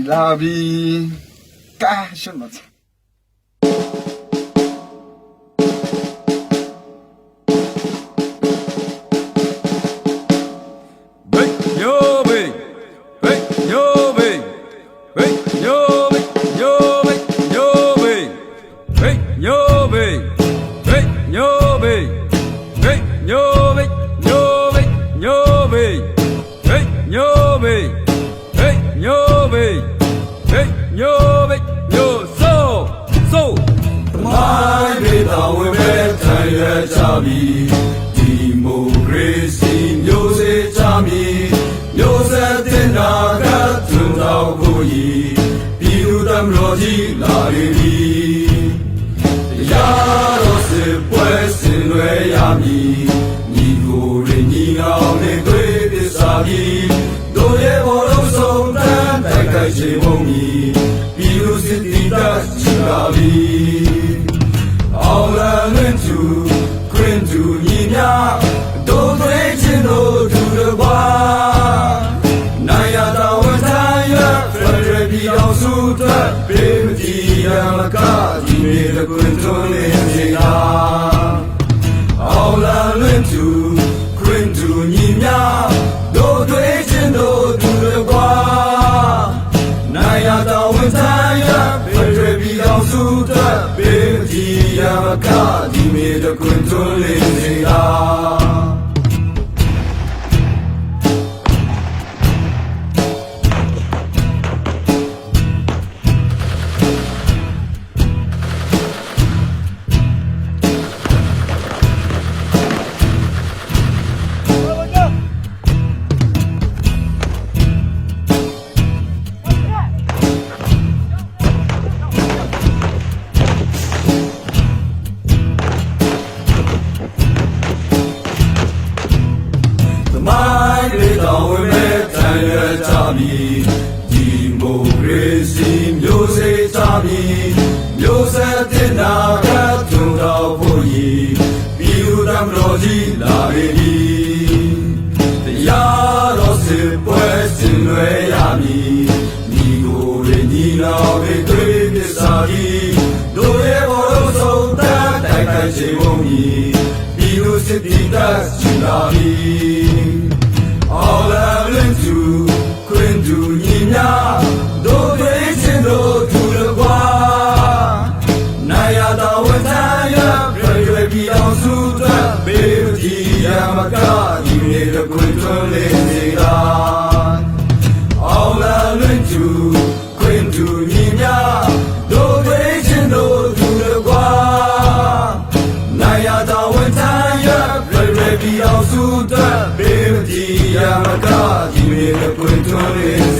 Labi. Kah, şunmaz. Yo, hey, hey, yo, hey, yo, so, so. မိုင်းဒေတာဝင်မဲ့ထံရကြပြီဒီမိုကရေစီမျိုးစေ့ကြမည်မျိုးဆက်တင်တာကထွန်းတော်ကိုကြီးပြည်သူတမတော်ကြီးလာရပြီတရားတော်စစ်ပွဲဆင်နွယ်ရမည်ညီကိုရင်းညီအောင်နဲ့တွေ့ပစ္စာပြီး တပ်ချလာပြီ All I went to Queen to ညီများတို့သွေးချင်းတို့သူတော်ဘာနိုင်ရတော်ဝန်တိုင်းရဖရရပြည်အောင်စုသက်ပေးမတီးရမကဒီမေတကွန်းတွန်းနေစေတာ All ဒီမေတကွန်းတွန်းနေ မိုင်းတွေတော်ဝင်မဲ့တန်ရကြပြီဒီမိုကရေစီမျိုးစေ့ကြပြီမျိုးဆက်တဲ့နာကထုံတော်ဖို့ရီပြည်သူတမတော်ကြီးလာပြီတရားတော်စစ်ပွဲစင်ရွယ်ရမည်ဒီကိုရင်းဒီနောက်ပဲတွေ့ပြစာကြီးတို့ရဲ့ဘောလုံးဆုံးတတ်တိုက်ခိုက်ခြင်းမုံမီပြည်သူစစ်တီးတတ်ချင်လာပြီ ကဒီနေ့တော့ကိုယ်တော်လေးစီလာအောင်လာလွင့်ကျူခွင်သူညီမြတို့ဝေးချင်းတို့သူတကွာနိုင်ရတော်ဝန်ထမ်းရပြပြပြောင်စုတဲ့ဘေးမတီးရမကဒီနေ့တော့ကိုယ်တော်လေး